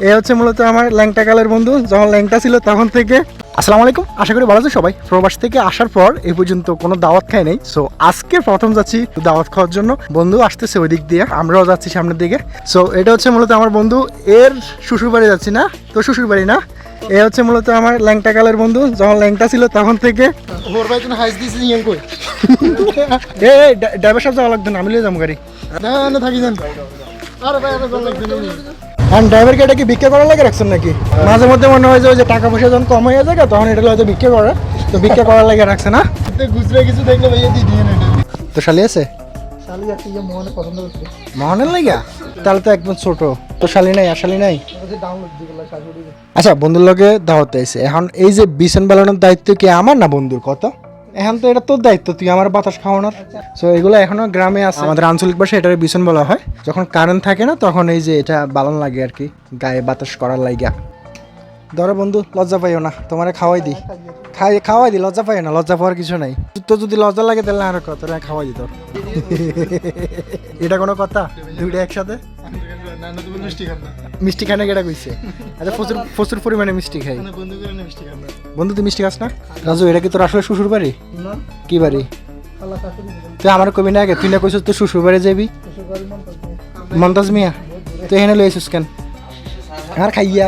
এ হচ্ছে মূলত আমার ল্যাংটা কালের বন্ধু। যখন ল্যাংটা ছিল তখন থেকে। আসসালামু আলাইকুম। আশা করি ভালো আছে সবাই। প্রবাস থেকে আসার পর এই পর্যন্ত কোনো দাওয়াত খাই নাই। সো আজকে প্রথম যাচ্ছি দাওয়াত খাওয়ার জন্য। বন্ধু আসতেছে ওই দিক দিয়ে। আমরাও যাচ্ছি সামনের দিকে। সো এটা হচ্ছে মূলত আমার বন্ধু। এর শ্বশুর বাড়ি যাচ্ছি না। তো শ্বশুর বাড়ি না। এ হচ্ছে মূলত আমার ল্যাংটা কালের বন্ধু। যখন ল্যাংটা ছিল তখন থেকে। ওর ভাই তুমি হাইস দিছিস ইয়াং কই? এ ড্রাইভার সাহেব যাওয়া লাগতো না। আমি লিয়ে যাব গাড়ি। না না থাকি যান। আরে ভাই আরে লাগছে না। ড্রাইভারকে এটা কি ভিক্ষা করার লাগে রাখছেন নাকি? মাঝে মধ্যে মনে হয় যে ওই যে টাকা পয়সা যখন কম হয়ে যায় তখন এটা হয়তো ভিক্ষা করে। তো ভিক্ষা করার লাগে রাখছে না? গুজরে কিছু দেখলে ভাইয়া দিয়ে দিয়ে তো শালি আছে? শালি ইয়ে মোহনে পছন্দ করছে মহানের তাহলে তো একদম ছোট। তো শালি নাই আর শালি নাই? আচ্ছা বন্ধুর লগে দাওয়াতে আইছে। এখন এই যে বিছন বালানোর দায়িত্ব কি আমার না বন্ধুর? কত? এখন তো এটা তোর দায়িত্ব, তুই আমার বাতাস খাওয়ানোর সো এগুলো এখনও গ্রামে আছে। আমাদের আঞ্চলিক ভাষায় এটার বিছন বলা হয়। যখন কারেন্ট থাকে না, তখন এই যে এটা বালন লাগে আর কি, গায়ে বাতাস করার লাগিয়া ধরো বন্ধু, লজ্জা পাইও না, তোমারে খাওয়াই দিই। খাই, খাওয়াই দিই, লজ্জা পাইও না, লজ্জা পাওয়ার কিছু নাই। তো যদি লজ্জা লাগে তাহলে আর কত খাওয়াই দিত এটা কোনো কথা? দুইটা একসাথে? মিষ্টি খান কেটা কইছে? আচ্ছা প্রচুর প্রচুর পরিমাণে মিষ্টি খাই বন্ধু তুই মিষ্টি খাস না? রাজু এটা কি তোর আসলে শ্বশুর বাড়ি? না। কি বাড়ি? তুই আমার কবি না আগে। তুই না কইছিস তুই শ্বশুর বাড়ি যাবি? মমতাজ মিয়া। তুই এখানে লই আসিস কেন? আর খাইয়া?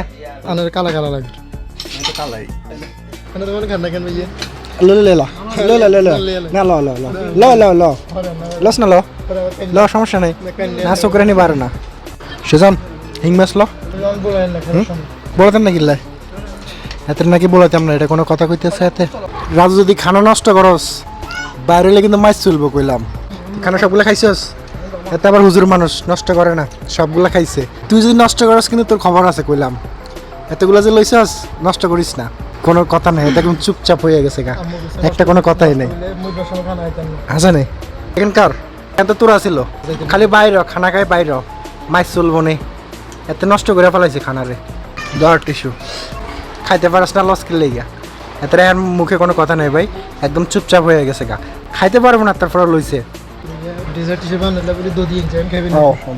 আনার কালা কালা লাগে। কালাই। কেন তো বলে কেন ভাইয়া? ল ল ল ল ল ল ল না ল ল ল ল ল ল লস না ল পরে ল সমস্যা নাই. না চোখরে নিবার না সেজন হিং মাছ ল? না বলতেন নাকি লাই? এতে নাকি বলতাম না এটা কোনো কথা কইতেছে এতে। রাজু যদি খানা নষ্ট করস বাইরে হলে কিন্তু মাছ চলবো কইলাম। খানা সবগুলো খাইছস? এতে আবার হুজুর মানুষ নষ্ট করে না সবগুলা খাইছে। তুই যদি নষ্ট করস কিন্তু তোর খবর আছে কইলাম। এতগুলো যে লইছস নষ্ট করিস না। কোনো কথা নাই একদম চুপচাপ হয়ে গেছে গা। একটা কোনো কথাই নেই। হাসা নেই এখানকার এত তোরা ছিল। খালি বাইর খানা খাই বাইর মাছ চলবো নে। এত নষ্ট করে ফেলাইছে খানারে। দর টিস্যু। খাইতে পারস না লস কিনলে গিয়া। এত আর মুখে কোনো কথা নেই ভাই। একদম চুপচাপ হয়ে গেছে গা। খাইতে পারব না তারপর লইছে।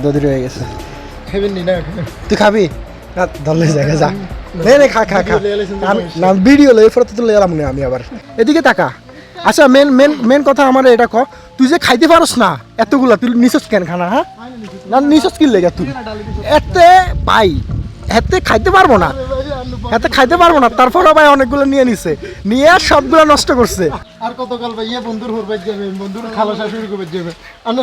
দদি গেছে। তুই খাবি? না ধরলে জায়গা যা। নে নে খা খা খা। না ভিডিও লই ফটো তুলে এলাম না আমি আবার। এদিকে তাকা। আচ্ছা মেন মেন মেন কথা আমার এটা ক তুই যে খাইতে পারস না এতগুলা তুই নিছস কেন খানা হ্যাঁ না নিছস কি লেগে তুই? এতে ভাই এতে খাইতে পারব না। এতে খাইতে পারব না তারপরও ভাই অনেকগুলো নিয়ে নিছে। নিয়ে সবগুলো নষ্ট করছে। আর কত কাল ভাই ইয়ে বন্ধুর হুরবাইত যাবে বন্ধুর খালা শাশুড়ি কবে যাবে।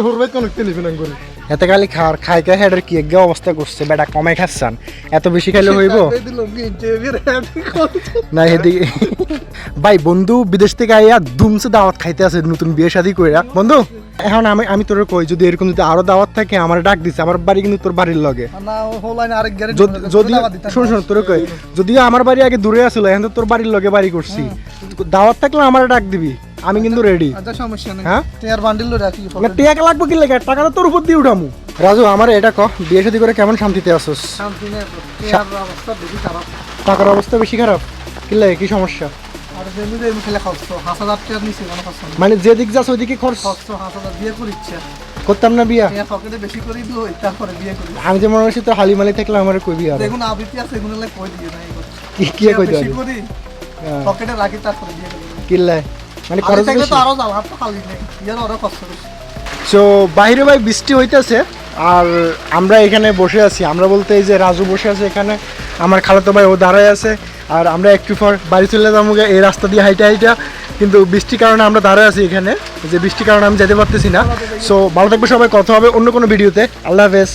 হুরবাইত কোন আঙ্গুল এতে খালি খাওয়ার খাই খাই হেডের কি এক অবস্থা করছে বেটা কমাই খাচ্ছান। এত বেশি খাইলে হইব? না এদিকে ভাই বন্ধু বিদেশ থেকে আইয়া দুমসে দাওয়াত খাইতে আছে নতুন বিয়ে শাদি কইরা। বন্ধু এখন আমি আমি তোর কই যদি এরকম যদি আরও দাওয়াত থাকে আমার ডাক দিছে আমার বাড়ি কিন্তু তোর বাড়ির লগে। যদি- শোন শোন তোর কই যদিও আমার বাড়ি আগে দূরে আছিল এখন তো তোর বাড়ির লগে বাড়ি করছি। দাওয়াত থাকলে আমার ডাক দিবি। আমি কিন্তু রেডি আচ্ছা সমস্যা নেই। হ্যাঁ? টিয়ার বান্ডিল রাখি না টাকা লাগবে কি লাগে? টাকা তো তোর উপর দিয়ে উঠামু। রাজু আমার এটা ক বিয়ে শাদি করে কেমন শান্তিতে আসোস? শান্তি নেই টিয়ার অবস্থা বেশি খারাপ। টাকার অবস্থা বেশি খারাপ? কি লাগে কি সমস্যা? মানে যেদিক যাস ওইদিকে খরচ? বিয়ে করতাম না বিয়া? টিয়ার পকেটে বেশি করে তারপরে বিয়ে করি। আমি যে মনে তো হালিমালি থাকলে আমার কইবি আর দেখুন আবৃত্তি আছে এগুলো কই দিয়ে কি কি কই পকেটে রাখি তারপরে বিয়ে করি। মানে খরচ বেশি তো আরও তো খালি নেই ইয়ার আরও কষ্ট বেশি। সো বাইরে ভাই বৃষ্টি হইতেছে আর আমরা এখানে বসে আছি। আমরা বলতে এই যে রাজু বসে আছে এখানে আমার খালাতো ভাই ও দাঁড়ায় আছে আর আমরা একটু পর বাড়ি চলে যাব এই রাস্তা দিয়ে হাইটা হাইটা। কিন্তু বৃষ্টির কারণে আমরা দাঁড়ায় আছি এখানে যে বৃষ্টির কারণে আমি যেতে পারতেছি না। সো ভালো থাকবে সবাই কথা হবে অন্য কোনো ভিডিওতে। আল্লাহ হাফেজ।